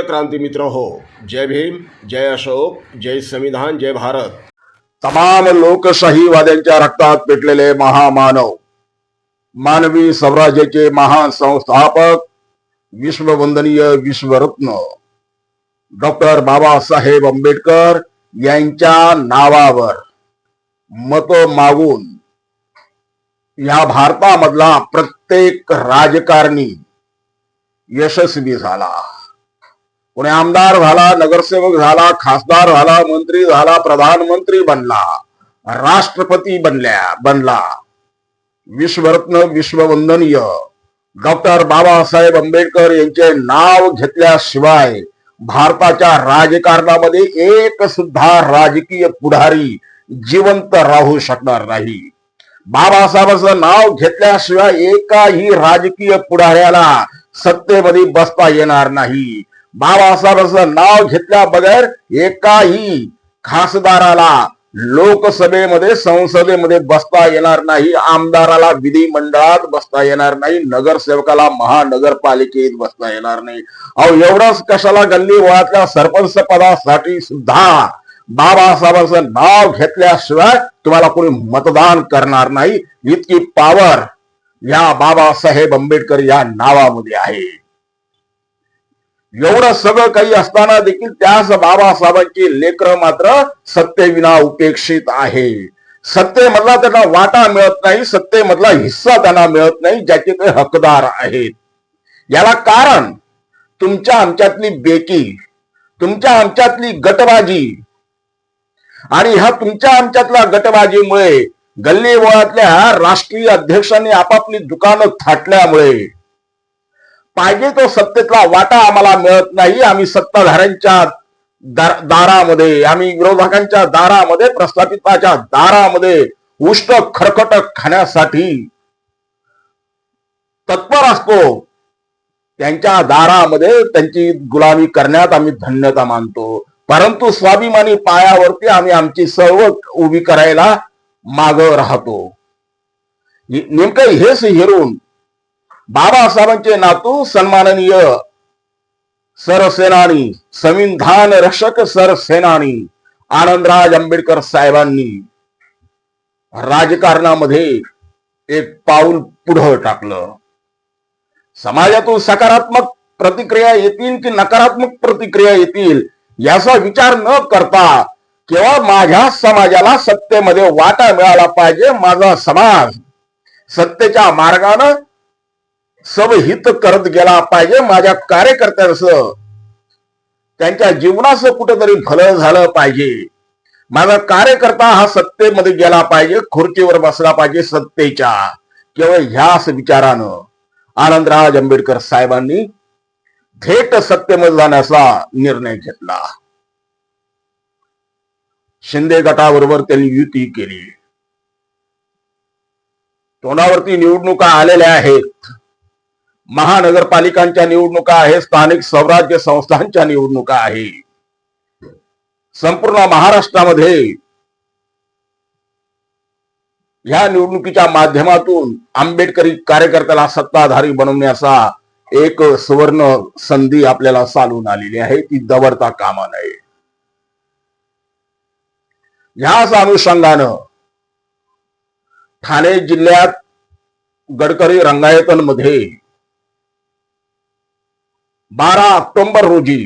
प्रिय क्रांती मित्र हो जय भीम जय अशोक जय संविधान जय भारत. तमाम लोकशाहीवाद्यांच्या रक्तात पेटलेले महामानव मानवी स्वराज्याचे महान संस्थापक विश्ववंदनीय विश्वरत्न डॉक्टर बाबासाहेब आंबेडकर यांच्या नावावर मत मागून या भारतामधला प्रत्येक राजकारणी यशस्वी झाला. कोणी आमदार झाला नगरसेवक झाला खासदार झाला मंत्री झाला प्रधानमंत्री बनला राष्ट्रपती बनल्या बनला. विश्वरत्न विश्ववंदनीय डॉक्टर बाबासाहेब आंबेडकर यांचे नाव घेतल्याशिवाय भारताच्या राजकारणामध्ये एक सुद्धा राजकीय पुढारी जिवंत राहू शकणार नाही. बाबासाहेबांचं नाव घेतल्याशिवाय एकाही राजकीय पुढाऱ्याला सत्तेमध्ये बसता येणार नाही. बाबासाहेबांचं नाव घेतल्या बगैर एकाही खासदाराला लोकसभेमध्ये संसदेमध्ये बसता येणार नाही. आमदाराला विधिमंडळात बसता येणार नाही. नगरसेवकाला महानगरपालिकेत बसता येणार नाही. अहो एवढंच कशाला गल्ली वळातल्या सरपंच पदासाठी सुद्धा बाबासाहेबांचं नाव घेतल्याशिवाय तुम्हाला कोणी मतदान करणार नाही. इतकी पावर या बाबासाहेब आंबेडकर या नावामध्ये आहे. एवढं सगळं काही असताना देखील त्याच बाबासाहेबांची लेकर मात्र सत्तेविना उपेक्षित आहे. सत्तेमधला त्यांना वाटा मिळत नाही सत्तेमधला हिस्सा त्यांना मिळत नाही ज्याचे ते हकदार आहेत. याला कारण तुमच्या आमच्यातली बेकी तुमच्या आमच्यातली गटबाजी आणि ह्या तुमच्या आमच्यातल्या गटबाजीमुळे गल्ली वळातल्या राष्ट्रीय अध्यक्षांनी आपापली दुकानं थाटल्यामुळे पाहिजे तो सत्तेतला वाटा आम्हाला मिळत नाही. आम्ही सत्ताधाऱ्यांच्या दार- दारामध्ये आम्ही विरोधकांच्या दारामध्ये प्रस्थापिताच्या दारामध्ये उष्ट खरकट खाण्यासाठी तत्पर असतो. त्यांच्या दारामध्ये त्यांची गुलामी करण्यात आम्ही धन्यता मानतो. परंतु स्वाभिमानी पायावरती आम्ही आमची सर्व उभी करायला माग राहतो. नेमकं हेच हेरून बाबासाहेबांचे नातू सन्माननीय सरसेनानी संविधान रक्षक सरसेनानी आनंदराज आंबेडकर साहेबांनी राजकारणामध्ये एक पाऊल पुढं टाकलं. समाजातून सकारात्मक प्रतिक्रिया येतील की नकारात्मक प्रतिक्रिया येतील याचा विचार न करता केवळ माझ्या समाजाला सत्तेमध्ये वाटा मिळाला पाहिजे माझा समाज सत्तेच्या मार्गानं सवहित करत गेला पाहिजे. माझ्या कार्यकर्त्यांचं त्यांच्या जीवनाचं कुठेतरी भलं झालं पाहिजे. माझा कार्यकर्ता हा सत्तेमध्ये गेला पाहिजे खुर्चीवर बसला पाहिजे सत्तेच्या केवळ ह्याच विचारानं. आनंदराज आंबेडकर साहेबांनी थेट सत्तेमध्ये जाण्याचा निर्णय घेतला. शिंदे गटाबरोबर त्यांनी युती केली. तोंडावरती निवडणुका आलेल्या आहेत. महानगरपालिकांच्या निवडणुका आहे स्थानिक स्वराज्य संस्थांच्या निवडणुका आहे संपूर्ण महाराष्ट्रामध्ये ह्या निवडणुकीच्या माध्यमातून आंबेडकरी कार्यकर्त्याला सत्ताधारी बनवण्याचा एक सुवर्ण संधी आपल्याला चालून आलेली आहे ती दवरता कामा नये. ह्याच अनुषंगानं ठाणे जिल्ह्यात गडकरी रंगायतनमध्ये बारा ऑक्टोबर रोजी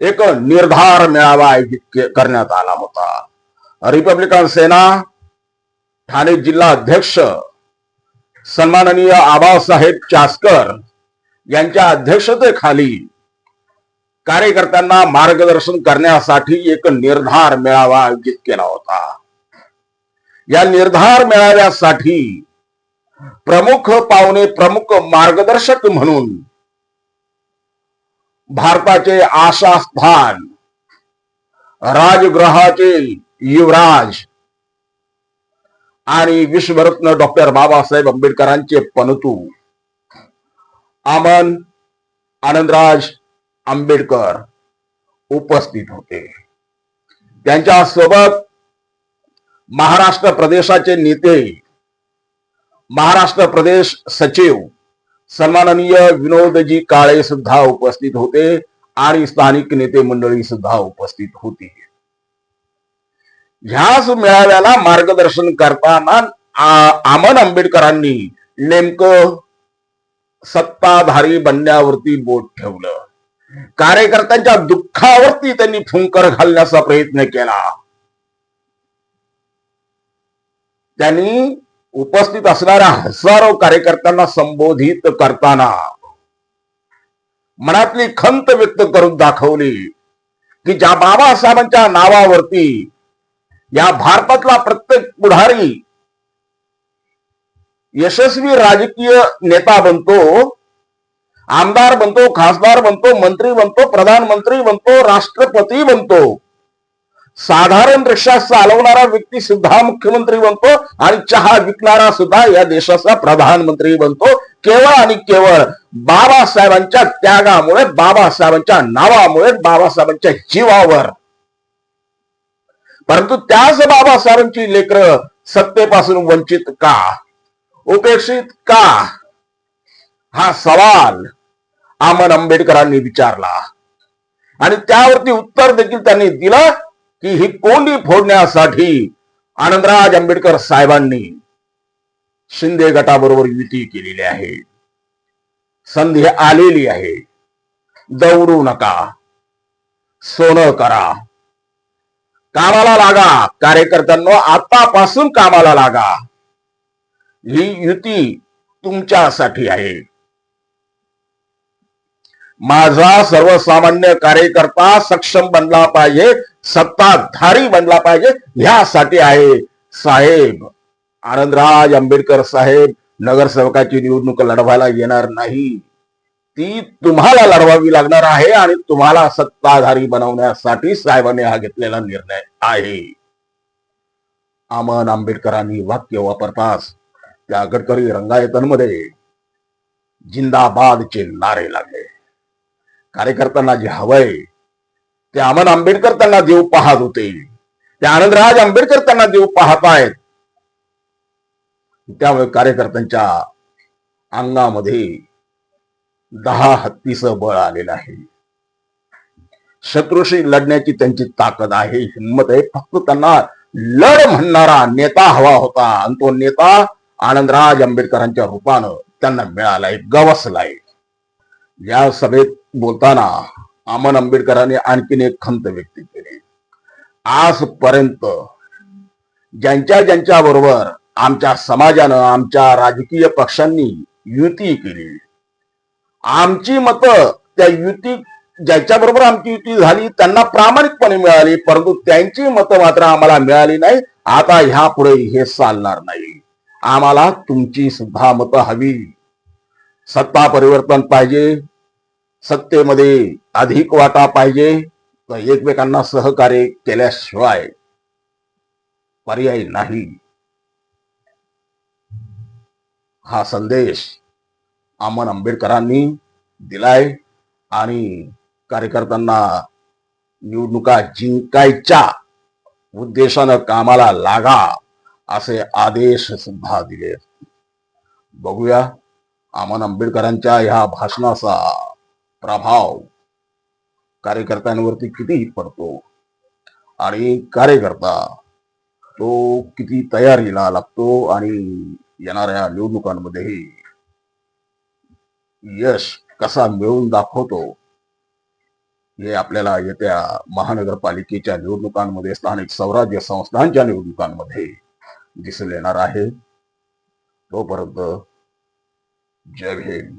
एक निर्धार मेळावा आयोजित करण्यात आला होता. रिपब्लिकन सेना ठाणे जिल्हा अध्यक्ष सन्माननीय आबासाहेब चासकर यांच्या अध्यक्षतेखाली कार्यकर्त्यांना मार्गदर्शन करण्यासाठी एक निर्धार मेळावा आयोजित केला होता. या निर्धार मेळाव्यासाठी प्रमुख पाहुणे प्रमुख मार्गदर्शक म्हणून भारताचे आशास्थान राजगृहाचे युवराज आणि विश्वरत्न डॉक्टर बाबासाहेब आंबेडकरांचे पणतू अमन आनंदराज आंबेडकर उपस्थित होते. त्यांच्यासोबत महाराष्ट्र प्रदेशाचे नेते महाराष्ट्र प्रदेश सचिव सन्माननीय विनोदजी काळे सुद्धा उपस्थित होते आणि स्थानिक नेते मंडळी सुद्धा उपस्थित होती. ह्याच मेळाव्याला मार्गदर्शन करताना आमन आंबेडकरांनी नेमकं सत्ताधारी बनण्यावरती बोट ठेवलं. कार्यकर्त्यांच्या दुःखावरती त्यांनी फुंकर घालण्याचा प्रयत्न केला. त्यांनी उपस्थित असणाऱ्या हजारो कार्यकर्त्यांना संबोधित करताना मनातली खंत व्यक्त करून दाखवली की ज्या बाबासाहेबांच्या नावावरती या भारतातला प्रत्येक पुढारी यशस्वी राजकीय नेता बनतो आमदार बनतो खासदार बनतो मंत्री बनतो प्रधानमंत्री बनतो राष्ट्रपती बनतो. साधारण रिक्षा चालवणारा व्यक्ती सुद्धा मुख्यमंत्री बनतो आणि चहा विकणारा सुद्धा या देशाचा प्रधानमंत्री बनतो. केवळ आणि केवळ बाबासाहेबांच्या त्यागामुळे बाबासाहेबांच्या नावामुळे बाबासाहेबांच्या जीवावर. परंतु त्याच बाबासाहेबांची लेकर सत्तेपासून वंचित का? उपेक्षित का? हा सवाल आमन आंबेडकरांनी विचारला. आणि त्यावरती उत्तर देखील त्यांनी दिलं. की ही कोंडी फोडण्यासाठी आनंदराज आंबेडकर साहेबांनी शिंदे गटाबरोबर युती केलेली आहे. संधी आलेली आहे. दौडू नका. सोनं करा. कामाला लागा. कार्यकर्त्यांना आतापासून कामाला लागा. ही युती तुमच्यासाठी आहे. माझा सर्वसामान्य कार्यकर्ता सक्षम बनला पाहिजे. सत्ताधारी बनला पाहिजे ह्यासाठी आहे साहेब. आनंदराज आंबेडकर साहेब नगरसेवकाची निवडणूक लढवायला येणार नाही. ती तुम्हाला लढवावी लागणार आहे आणि तुम्हाला सत्ताधारी बनवण्यासाठी साहेबांनी हा घेतलेला निर्णय आहे. आमन आंबेडकरांनी वाक्य वापरताच त्या गडकरी रंगायतनमध्ये जिंदाबादचे नारे लागले. कार्यकर्त्यांना जे हवंय ते अमन आंबेडकर त्यांना देव पाहत होते. ते आनंदराज आंबेडकर त्यांना देव पाहत आहेत. त्यामुळे कार्यकर्त्यांच्या अंगामध्ये दहा हत्तीचं बळ आलेलं आहे. शत्रूशी लढण्याची त्यांची ताकद आहे हिंमत आहे. फक्त त्यांना लढ म्हणणारा नेता हवा होता. आणि तो नेता आनंदराज आंबेडकरांच्या रूपानं त्यांना मिळालाय गवसलाय. या सभेत बोलताना अमन आंबेडकरांनी आणखीन एक खंत व्यक्त केली. आजपर्यंत ज्यांच्या ज्यांच्या बरोबर आमच्या समाजानं आमच्या राजकीय पक्षांनी युती केली. आमची मतं त्या युती ज्याच्या बरोबर आमची युती झाली त्यांना प्रामाणिकपणे मिळाली परंतु त्यांची मतं मात्र आम्हाला मिळाली नाही. आता ह्या पुढे हे चालणार नाही. आम्हाला तुमची सुद्धा मतं हवी. सत्ता परिवर्तन पाहिजे. सत्तेमध्ये अधिक वाटा पाहिजे तर एकमेकांना सहकार्य केल्याशिवाय पर्याय नाही. हा संदेश अमन आंबेडकरांनी दिलाय आणि कार्यकर्त्यांना निवडणुका जिंकायच्या उद्देशानं कामाला लागा असे आदेश सुद्धा दिले. बघूया अमन आंबेडकरांच्या ह्या भाषणाचा प्रभाव कार्यकर्त्यांवरती किती पडतो आणि कार्यकर्ता तो किती तयारीला लागतो आणि येणाऱ्या निवडणुकांमध्येही यश कसा मिळवून दाखवतो हे आपल्याला येत्या महानगरपालिकेच्या निवडणुकांमध्ये स्थानिक स्वराज्य संस्थांच्या निवडणुकांमध्ये दिसून येणार आहे. तोपर्यंत जय भीम.